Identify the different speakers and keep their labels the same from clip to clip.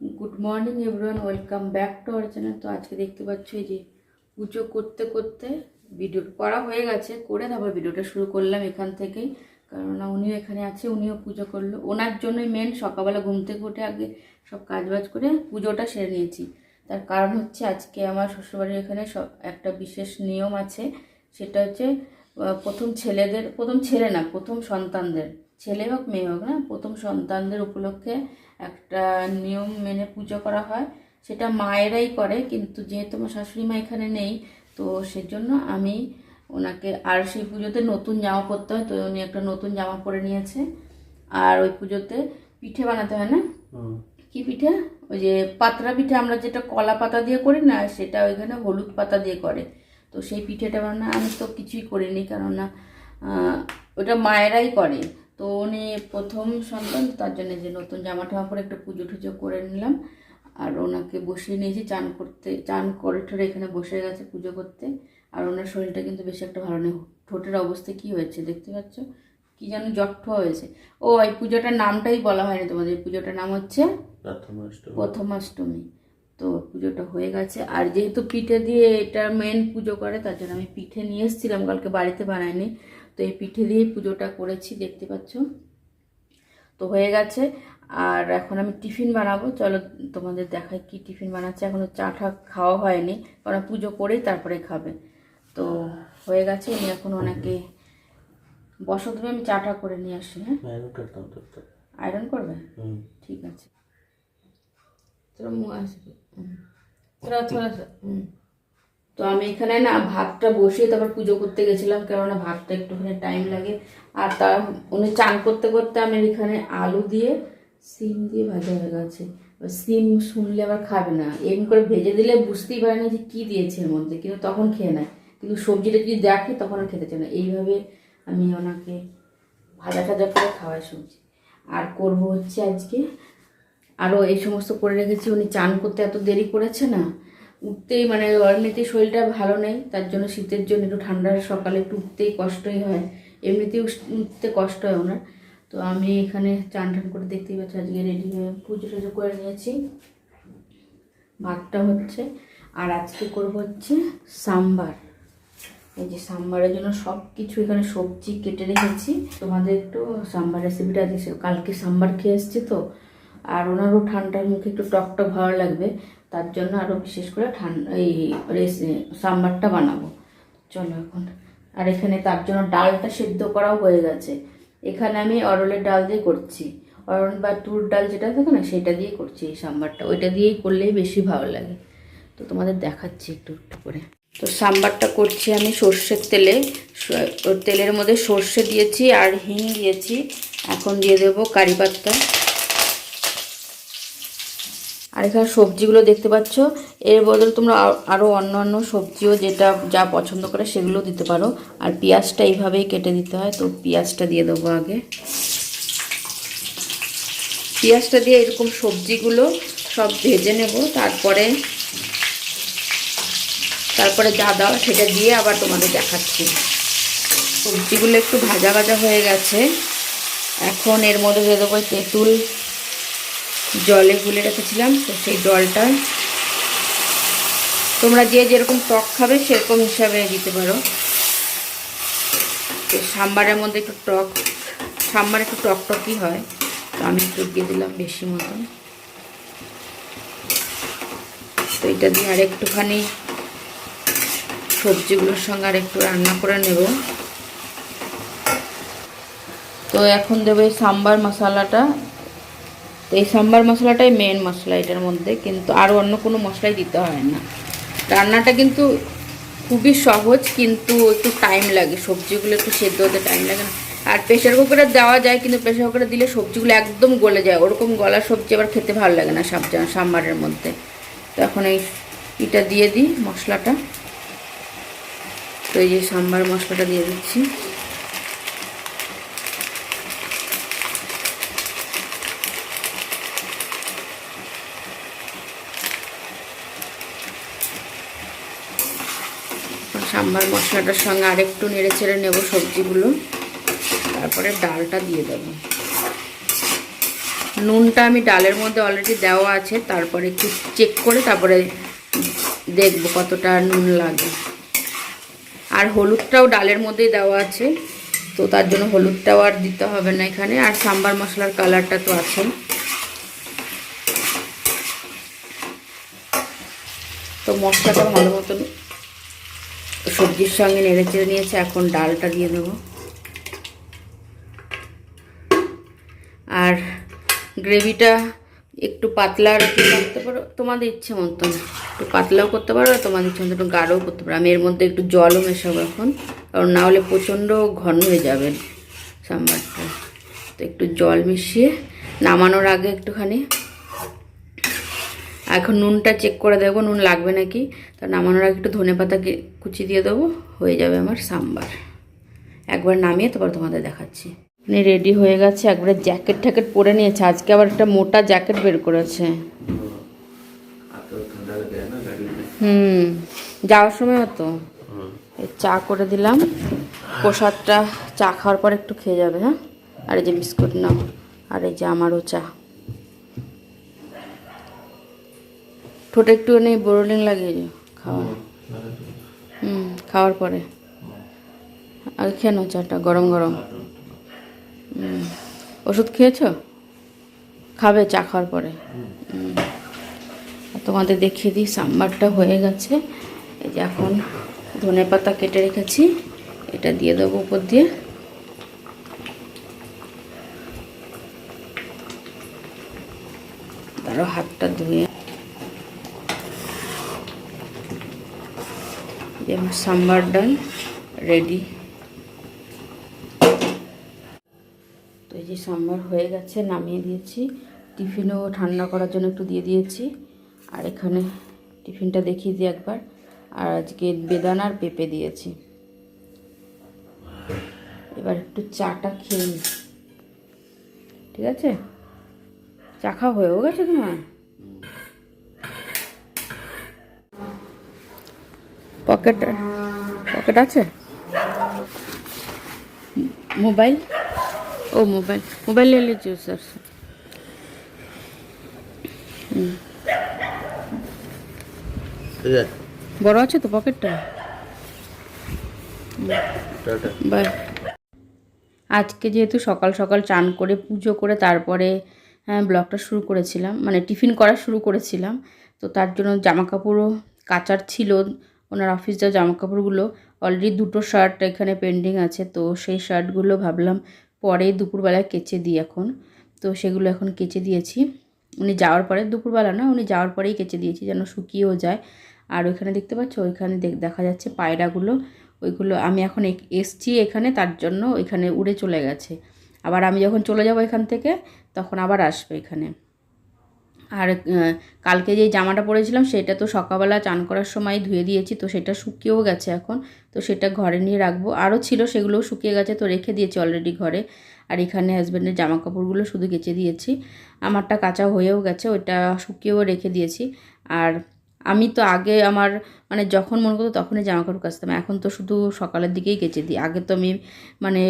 Speaker 1: Good morning everyone welcome back to our channel তো আজকে দেখতে পাচ্ছ এই যে পুজো করতে করতে ভিডিও করা হয়ে গেছে। করে তারপর ভিডিওটা শুরু করলাম এখান থেকেই। কারণ উনিও এখানে আছে, উনিও পুজো করল। ওনার জন্যই মেন সকালবেলা ঘুম থেকে উঠে আগে সব কাজবাজ করে পুজোটা সেরে নিয়েছি। তার কারণ হচ্ছে আজকে আমার শ্বশুরবাড়ির এখানে সব একটা বিশেষ নিয়ম আছে। সেটা হচ্ছে প্রথম ছেলেদের, প্রথম ছেলে না, প্রথম সন্তানদের। ছেলে হোক, মেয়ে হোক না, প্রথম সন্তানদের উপলক্ষে একটা নিয়ম মেনে পুজো করা হয়। সেটা মায়েরাই করে কিন্তু যেহেতু আমার শাশুড়ি মা এখানে নেই তো সেজন্য আমি ওনাকে আর সেই পুজোতে নতুন জামা পরতে হয় তো উনি একটা নতুন জামা পরে নিয়েছে। আর ওই পুজোতে পিঠে বানাতে হয় না? কি পিঠে? ওই যে পাতলা পিঠে আমরা যেটা কলা পাতা দিয়ে করি না সেটা ওইখানে হলুদ পাতা দিয়ে করে। তো সেই পিঠেটা বানানো আমি তো কিছুই করিনি কেননা ওটা মায়েরাই করে। তো উনি প্রথম সন্তান তার জন্য যে নতুন জামা টামা পরে একটু পুজো টুজো করে নিলাম। আর ওনাকে বসিয়ে নিয়েছি চান করতে চান করে ঠোরে এখানে বসে গেছে পুজো করতে। আর ওনার শরীরটা কিন্তু বেশি একটা ভালো নেই। ঠোঁটের অবস্থা কি হয়েছে দেখতে পাচ্ছ? কি যেন জট্ট হয়েছে। ও এই পুজোটার নামটাই বলা হয়নি তোমাদের। এই পুজোটার নাম হচ্ছে
Speaker 2: প্রথমাষ্টমী।
Speaker 1: তো পুজোটা হয়ে গেছে। আর যেহেতু পিঠে দিয়ে এটা মেন পুজো করে তার জন্য আমি পিঠে নিয়ে এসেছিলাম। কালকে বাড়িতে বানাইনি। তো এই পিঠে দিয়েই পুজোটা করেছি দেখতে পাচ্ছ? তো হয়ে গেছে। আর এখন আমি টিফিন বানাবো। চলো তোমাদের দেখাই কি টিফিন বানাচ্ছে। এখনও চা টা খাওয়া হয়নি। কারণ পুজো করেই তারপরে খাবে। তো হয়ে গেছে। আমি এখন অনেকে বসো তুমি আমি চাটা করে নিয়ে আসি হ্যাঁ?
Speaker 2: আয়রন।
Speaker 1: আয়রন করবে?
Speaker 2: হুম।
Speaker 1: ठीक আছে। তোরা মুখ আসবে। তোরা তোরা হুম। তো আমি এখানে না ভাতটা বসিয়ে তারপর পুজো করতে গেছিলাম, কেননা ভাতটা একটুখানি টাইম লাগে। আর তার উনি চান করতে করতে আমি এখানে আলু দিয়ে সিম দিয়ে ভাজা হয়ে গেছে। সিম শুনলে আবার খাবে না। এমনি করে ভেজে দিলে বুঝতেই পারে না যে কী দিয়েছে এর মধ্যে, কিন্তু তখন খেয়ে নেয়। কিন্তু সবজিটা যদি দেখে তখন আর খেতে চায় না। এইভাবে আমি ওনাকে ভাজা টাজা করে খাওয়াই সবজি। আর করব হচ্ছে আজকে আরও এই সমস্ত করে রেখেছি। উনি চান করতে এত দেরি করেছে না। উঠতেই মানে এমনিতেই শরীরটা ভালো নেই, তার জন্য শীতের জন্য একটু ঠান্ডার সকালে একটু উঠতেই কষ্টই হয়। এমনিতেই উঠতে কষ্ট হয় ওনার। তো আমি এখানে চান টান করে দেখতেই পাচ্ছি, আজকে রেডি হয়ে পুজো টুজো করে নিয়েছি। ভাতটা হচ্ছে, আর আজকে করব হচ্ছে সাম্বার। এই যে সাম্বারের জন্য সব কিছু এখানে সবজি কেটে রেখেছি। তোমাদের একটু সাম্বার রেসিপিটা দিয়েছি কালকে সাম্বার খেয়ে এসেছি তো, আর ওনারও ঠান্ডার মুখে একটু টক টক ভালো লাগবে। তার জন্য আরও বিশেষ করে ঠান্ডা এই সাম্বারটা বানাবো। চলো এখন। আর এখানে তার জন্য ডালটা সেদ্ধ করাও হয়ে গেছে। এখানে আমি অরলের ডাল দিয়ে করছি। অরল বা তুর ডাল যেটা থাকে না, সেটা দিয়ে করছি এই সাম্বারটা। ওইটা দিয়েই করলেই বেশি ভালো লাগে। তো তোমাদের দেখাচ্ছি একটু একটু করে। তো সাম্বারটা করছি আমি সর্ষের তেলে। তেলের মধ্যে সর্ষে দিয়েছি আর হিং দিয়েছি। এখন দিয়ে দেবো কারি পাত্তা। আর এখানে সবজিগুলো দেখতে পাচ্ছ। এর বদলে তোমরা আরও অন্য অন্য সবজিও যেটা যা পছন্দ করে সেগুলো দিতে পারো। আর পেঁয়াজটা এইভাবেই কেটে দিতে হয়, তো পেঁয়াজটা দিয়ে দেবো আগে। পেঁয়াজটা দিয়ে এরকম সবজিগুলো সব ভেজে নেব, তারপরে তারপরে যা দেওয়া সেটা দিয়ে আবার তোমাদের দেখাচ্ছি। সবজিগুলো একটু ভাজা ভাজা হয়ে গেছে। এখন এর মধ্যে দিয়ে দেবো তেঁতুল জলে গুলে রেখেছিলাম, তো সেই জলটা তোমরা যে যেরকম টক খাবে সেরকম হিসাবে দিতে পারো। তো সাম্বারের মধ্যে একটু টক, সাম্বার একটু টক টকই হয়, তো আমি একটু দিয়ে দিলাম বেশি মতন। তো এটা দিয়ে আর একটুখানি সবজিগুলোর সঙ্গে আর একটু রান্না করে নেব। তো এখন দেবো এই সাম্বার মশলাটা। তো এই সাম্বার মশলাটাই মেন মশলা এটার মধ্যে, কিন্তু আর অন্য কোনো মশলাই দিতে হয় না। রান্নাটা কিন্তু খুবই সহজ, কিন্তু একটু টাইম লাগে, সবজিগুলো একটু সেদ্ধ হতে টাইম লাগে না। আর প্রেশার কুকারে দেওয়া যায়, কিন্তু প্রেশার কুকারে দিলে সবজিগুলো একদম গলে যায়। ওরকম গলা সবজি আবার খেতে ভালো লাগে না সাবজা সাম্বারের মধ্যে। তো এখন এই এটা দিয়ে দিই মশলাটা। তো এই যে সাম্বার মশলাটা দিয়ে দিচ্ছি। সাম্বার মশলাটার সঙ্গে আরেকটু নেড়ে ছেড়ে নেব সবজিগুলো। তারপরে ডালটা দিয়ে দেবো। নুনটা আমি ডালের মধ্যে অলরেডি দেওয়া আছে, তারপরে একটু চেক করে তারপরে দেখব কতটা নুন লাগে। আর হলুদটাও ডালের মধ্যেই দেওয়া আছে, তো তার জন্য হলুদটাও আর দিতে হবে না এখানে, আর সাম্বার মশলার কালারটা তো আছে। তো মশলাটা ভালো মতন সবজির সঙ্গে নেড়ে চেড়ে নিয়েছে, এখন ডালটা দিয়ে দেবো। আর গ্রেভিটা একটু পাতলা রাখতে করতে পারো? তোমাদের ইচ্ছে মতন একটু পাতলাও করতে পারো আর তোমাদের ইচ্ছে মতো একটু গাঢ়ও করতে পারো। আমি এর মধ্যে একটু জলও মেশাবো এখন, কারণ না হলে প্রচণ্ড ঘন হয়ে যাবে সাম্বারটা। তো একটু জল মিশিয়ে নামানোর আগে একটুখানি এখন নুনটা চেক করে দেবো নুন লাগবে নাকি। তো নামানোর আগে একটু ধনে পাতা কুচি দিয়ে দেবো, হয়ে যাবে আমার সাম্বার। একবার নামিয়ে তারপর তোমাদের দেখাচ্ছি। মানে রেডি হয়ে গেছে, একবারে জ্যাকেট ট্যাকেট পরে নিয়েছে। আজকে আবার একটা মোটা জ্যাকেট বের করেছে। হুম, যাওয়ার সময় তো চা করে দিলাম। প্রসাদটা চা খাওয়ার পর একটু খেয়ে যাবে হ্যাঁ? আর এই যে বিস্কুট, নাও। আর এই যে আমারও চা। ঠোঁটে একটুখানি বোরলিং লাগিয়ে দিও খাওয়া। হুম খাওয়ার পরে। আর খেয়ে নাও চাটা গরম গরম। হুম ওষুধ খেয়েছো? খাবে চা খাওয়ার পরে। আর তোমাদের দেখিয়ে দিই সাম্বারটা হয়ে গেছে। এই যে এখন ধনে পাতা কেটে রেখেছি এটা দিয়ে দেবো উপর দিয়ে। তারও হাতটা ধুয়ে এই যে আমার সাম্বার ডাল রেডি তো এই যে সাম্বার হয়ে গেছে, নামিয়ে দিয়েছি। টিফিনও ঠান্ডা করার জন্য একটু দিয়ে দিয়েছি। আর এখানে টিফিনটা দেখিয়ে দিই একবার। আর আজকে বেদানা আর পেঁপে দিয়েছি। এবার একটু চাটা খেয়ে নিই। ঠিক আছে? চা খাওয়া হয়েও গেছে তোমার পকেট? পকেট আছে? মোবাইল? ও, মোবাইল। মোবাইল ले लीजिए सर বড় আছে তো পকেটটা? বাই আজকে যেহেতু সকাল সকাল চান করে পুজো করে তারপরে হ্যাঁ, ব্লগটা শুরু করেছিলাম। মানে টিফিন করা শুরু করেছিলাম। তো তার জন্য জামা কাপড়ও কাচার ছিল। ওনার অফিস যাওয়া জামা কাপড়গুলো অলরেডি দুটো শার্ট এখানে পেন্ডিং আছে, তো সেই শার্টগুলো ভাবলাম পরে দুপুরবেলায় কেচে দিই এখন। তো সেগুলো এখন কেচে দিয়েছি। উনি যাওয়ার পরে, দুপুরবেলা না, উনি যাওয়ার পরেই কেচে দিয়েছি যেন শুকিয়েও যায়। আর ওইখানে দেখতে পাচ্ছ, ওইখানে দেখা যাচ্ছে পায়রাগুলো, ওইগুলো আমি এখন এসছি এখানে, তার জন্য ওইখানে উড়ে চলে গেছে। আবার আমি যখন চলে যাব এখান থেকে, তখন আবার আসবে এখানে। আর কালকে যে জামাটা পরেছিলাম সেটা তো সকালবেলা চান করার সময় ধুয়ে দিয়েছি, তো সেটা শুকিয়েও গেছে এখন, তো সেটা ঘরে নিয়ে রাখব। আরও ছিল সেগুলোও শুকিয়ে গেছে, তো রেখে দিয়েছি অলরেডি ঘরে। আর এখানে হাজব্যান্ডের জামা কাপড়গুলো শুধু কেচে দিয়েছি। আমারটা কাঁচা হয়েও গেছে, ওইটা শুকিয়েও রেখে দিয়েছি। আর আমি তো আগে আমার মানে যখন মনে করতো তখনই জামা কাপড় কাচতাম, এখন তো শুধু সকালের দিকেই কেচে দিই। আগে তো আমি মানে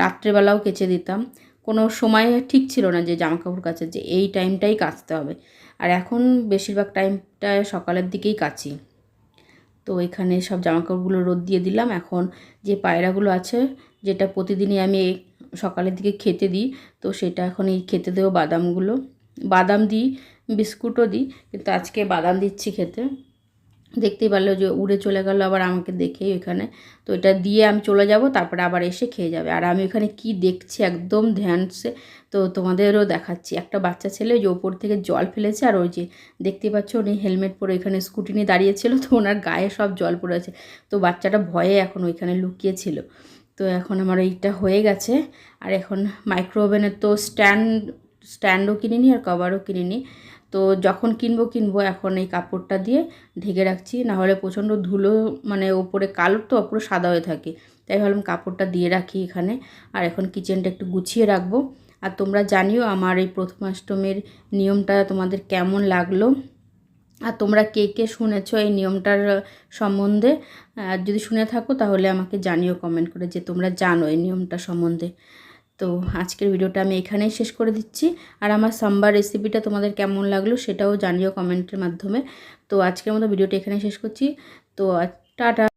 Speaker 1: রাত্রেবেলাও কেচে দিতাম। কোনো সময় ঠিক ছিল না যে জামা কাপড় কাচার যে এই টাইমটাই কাচতে হবে। আর এখন বেশিরভাগ টাইমটা সকালের দিকেই কাচি। তো এখানে সব জামাকাপড়গুলো রোদ দিয়ে দিলাম। এখন যে পায়রাগুলো আছে, যেটা প্রতিদিনই আমি সকালের দিকে খেতে দিই, তো সেটা এখন এই খেতে দেবো বাদামগুলো। বাদাম দিই, বিস্কুটও দিই, কিন্তু আজকে বাদাম দিচ্ছি খেতে। দেখতেই পারল যে উড়ে চলে গেল, আবার আমাকে দেখেই ওইখানে। তো এটা দিয়ে আমি চলে যাব, তারপরে আবার এসে খেয়ে যাবে। আর আমি ওখানে কি দেখছি একদম ধ্যানসে তো তোমাদেরও দেখাচ্ছি। একটা বাচ্চা ছেলে যে ওপর থেকে জল ফেলেছে, আর ওই যে দেখতে পাচ্ছ উনি হেলমেট পরে এখানে স্কুটি নিয়ে দাঁড়িয়েছিল তো ওনার গায়ে সব জল পড়ে আছে। তো বাচ্চাটা ভয়ে এখন ওইখানে লুকিয়েছিল। তো এখন আমার এইটা হয়ে গেছে। আর এখন মাইক্রো ওভেনের তো স্ট্যান্ড স্ট্যান্ডও কিনিনি আর কভারও কিনিনি। তো যখন কিনবো কিনবো এখন এই কাপড়টা দিয়ে ঢেকে রাখছি, না হলে প্রচণ্ড ধুলো মানে ওপরে কালো তো, পুরো সাদা হয়ে থাকে। তাই ভাবলাম কাপড়টা দিয়ে রাখি এখানে। আর এখন কিচেনটা একটু গুছিয়ে রাখব। আর তোমরা জানিও আমার এই প্রথমাষ্টমীর নিয়মটা তোমাদের কেমন লাগল। আর তোমরা কে কে শুনেছো এই নিয়মটার সম্বন্ধে? আর যদি শুনে থাকো তাহলে আমাকে জানিও কমেন্ট করে যে তোমরা জানো এই নিয়মটা সম্বন্ধে। তো আজকের ভিডিওটা আমি এখানেই শেষ করে দিচ্ছি। আর আমার সাম্বার রেসিপিটা তোমাদের কেমন লাগল সেটাও জানিও কমেন্টের মাধ্যমে। তো আজকের মতো ভিডিওটা এখানেই শেষ করছি। তো টাটা।